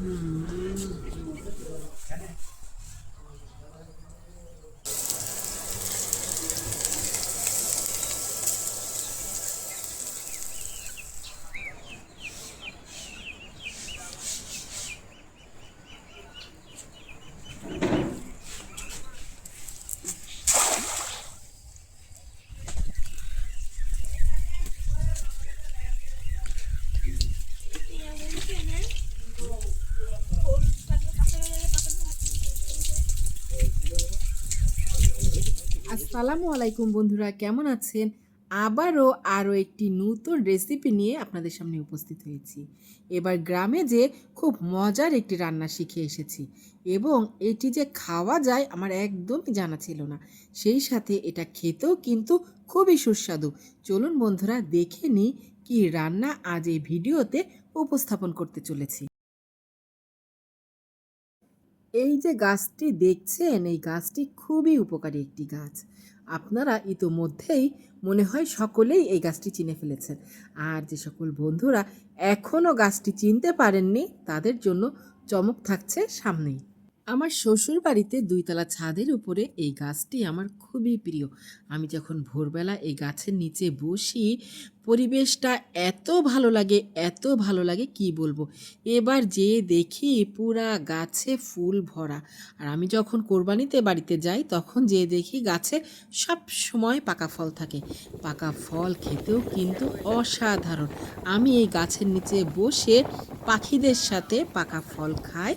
嗯。আসসালামু আলাইকুম বন্ধুরা, কেমন আছেন? আবারও আরও একটি নতুন রেসিপি নিয়ে আপনাদের সামনে উপস্থিত হয়েছি। এবার গ্রামে যে খুব মজার একটি রান্না শিখে এসেছি এবং এটি যে খাওয়া যায় আমার একদমই জানা ছিল না। সেই সাথে এটা খেতেও কিন্তু খুবই সুস্বাদু। চলুন বন্ধুরা, দেখে নিই কি রান্না আজ এই ভিডিওতে উপস্থাপন করতে চলেছি। এই যে গাছটি দেখছেন, এই গাছটি খুবই উপকারী একটি গাছ। আপনারা ইতোমধ্যেই মনে হয় সকলেই এই গাছটি চিনে ফেলেছেন। আর যে সকল বন্ধুরা এখনও গাছটি চিনতে পারেননি, তাদের জন্য চমক থাকছে সামনেই। আমার শ্বশুর বাড়িতে দুইতলা ছাদের উপরে এই গাছটি আমার খুবই প্রিয়। আমি যখন ভোরবেলা এই গাছের নিচে বসি, পরিবেশটা এত ভালো লাগে, এত ভালো লাগে, কি বলব? এবার যে দেখি পুরা গাছে ফুল ভরা। আর আমি যখন কোরবানিতে বাড়িতে যাই, তখন যে দেখি গাছে সব সময় পাকা ফল থাকে। পাকা ফল খেতেও কিন্তু অসাধারণ। আমি এই গাছের নিচে বসে পাখিদের সাথে পাকা ফল খাই,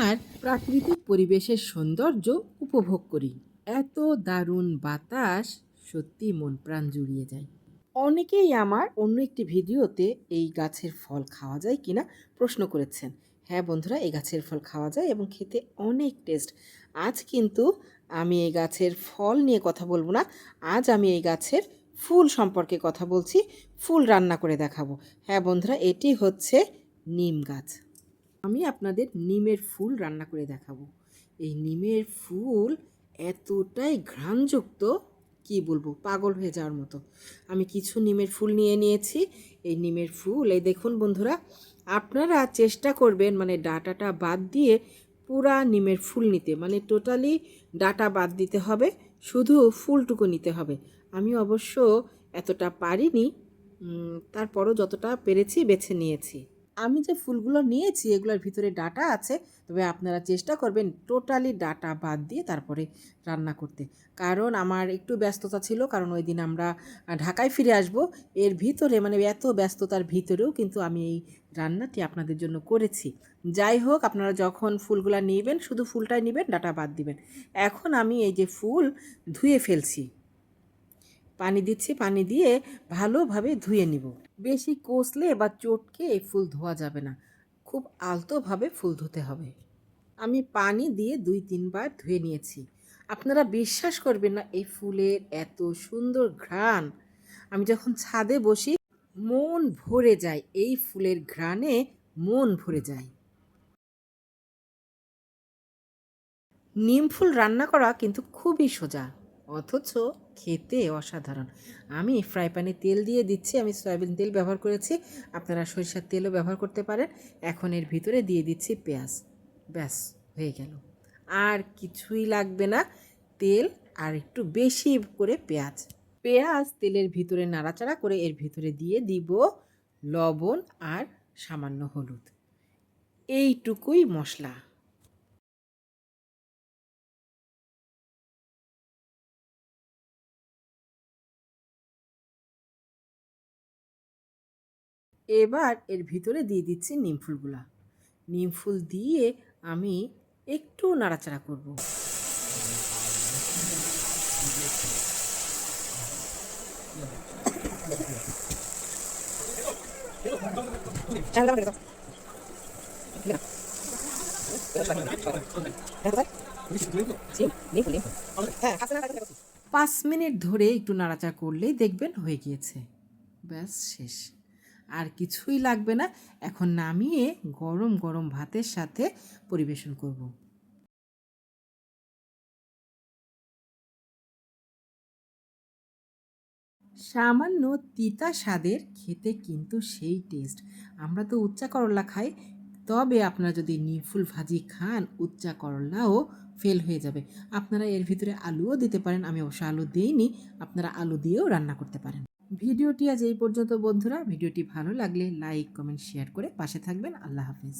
আর প্রাকৃতিক পরিবেশের সৌন্দর্য উপভোগ করি। এত দারুণ বাতাস সত্যি মন প্রাণ জুড়িয়ে যায়। অনেকেই আমার অন্য একটি ভিডিওতে এই গাছের ফল খাওয়া যায় কিনা প্রশ্ন করেছেন। হ্যাঁ বন্ধুরা, এই গাছের ফল খাওয়া যায় এবং খেতে অনেক টেস্ট। আজ কিন্তু আমি এই গাছের ফল নিয়ে কথা বলব না। আজ আমি এই গাছের ফুল সম্পর্কে কথা বলছি। ফুল রান্না করে দেখাবো। হ্যাঁ বন্ধুরা, এটি হচ্ছে নিম গাছ। আমি আপনাদের নিমের ফুল রান্না করে দেখাবো। এই নিমের ফুল এতটাই ঘ্রাণযুক্ত, কি বলব, পাগল হয়ে যাওয়ার মতো। আমি কিছু নিমের ফুল নিয়ে নিয়েছি। এই নিমের ফুল, এই দেখুন বন্ধুরা, আপনারা চেষ্টা করবেন মানে ডাটাটা বাদ দিয়ে পুরা নিমের ফুল নিতে মানে টোটালি ডাটা বাদ দিতে হবে, শুধু ফুলটুকু নিতে হবে। আমি অবশ্য এতটা পারিনি তারপরও যতটা পেরেছি বেছে নিয়েছি। আমি যে ফুলগুলো নিয়েছি, এগুলোর ভিতরে ডাটা আছে, তবে আপনারা চেষ্টা করবেন টোটালি ডাটা বাদ দিয়ে তারপরে রান্না করতে। কারণ আমার একটু ব্যস্ততা ছিল, কারণ ওই দিন আমরা ঢাকায় ফিরে আসব। এর ভিতরে মানে এত ব্যস্ততার ভিতরেও কিন্তু আমি এই রান্নাটি আপনাদের জন্য করেছি। যাই হোক, আপনারা যখন ফুলগুলা নেবেন, শুধু ফুলটাই নেবেন, ডাটা বাদ দিবেন। এখন আমি এই যে ফুল ধুয়ে ফেলছি। পানি দিচ্ছি, পানি দিয়ে ভালোভাবে ধুয়ে নিব। বেশি কষলে বা চটকে এই ফুল ধোয়া যাবে না। খুব আলতোভাবে ফুল ধুতে হবে। আমি পানি দিয়ে দুই, তিনবার ধুয়ে নিয়েছি। আপনারা বিশ্বাস করবেন না, এই ফুলের এত সুন্দর ঘ্রাণ। আমি যখন ছাদে বসি, মন ভরে যায়, এই ফুলের ঘ্রাণে মন ভরে যায়। নিম ফুল রান্না করা কিন্তু খুবই সোজা। অথচ খেতে অসাধারণ। আমি ফ্রাই প্যানে তেল দিয়ে দিচ্ছি, আমি সয়াবিন তেল ব্যবহার করেছি। আপনারা সরিষার তেলও ব্যবহার করতে পারেন। এখন এর ভিতরে দিয়ে দিচ্ছি পেঁয়াজ। ব্যাস, হয়ে গেল। আর কিছুই লাগবে না। তেল আর একটু বেশি করে পেঁয়াজ। পেঁয়াজ তেলের ভিতরে নাড়াচাড়া করে এর ভিতরে দিয়ে দিব লবণ আর সামান্য হলুদ। এইটুকুই মশলা। এবার এর ভিতরে দিয়ে দিচ্ছি নিম ফুলগুলা। নিম ফুল দিয়ে আমি একটু নাড়াচাড়া করব। পাঁচ মিনিট ধরে একটু নাড়াচাড়া করলেই দেখবেন হয়ে গিয়েছে। ব্যাস, শেষ। আর কিছুই লাগবে না। এখন নামিয়ে গরম গরম ভাতের সাথে পরিবেশন করব। সামান্য তিতা স্বাদের খেতে কিন্তু সেই টেস্ট আমরা তো উচ্চা করলা খাই, তবে আপনারা যদি নিমফুল ভাজি খান, উচ্চা করলাও ফেল হয়ে যাবে। আপনারা এর ভিতরে আলুও দিতে পারেন, আমি অবশ্য আলু দিইনি, আপনারা আলু দিয়েও রান্না করতে পারেন। ভিডিওটি আজ এই পর্যন্ত, বন্ধুরা। ভিডিওটি ভালো লাগলে লাইক, কমেন্ট, শেয়ার করে পাশে থাকবেন। আল্লাহ হাফিজ।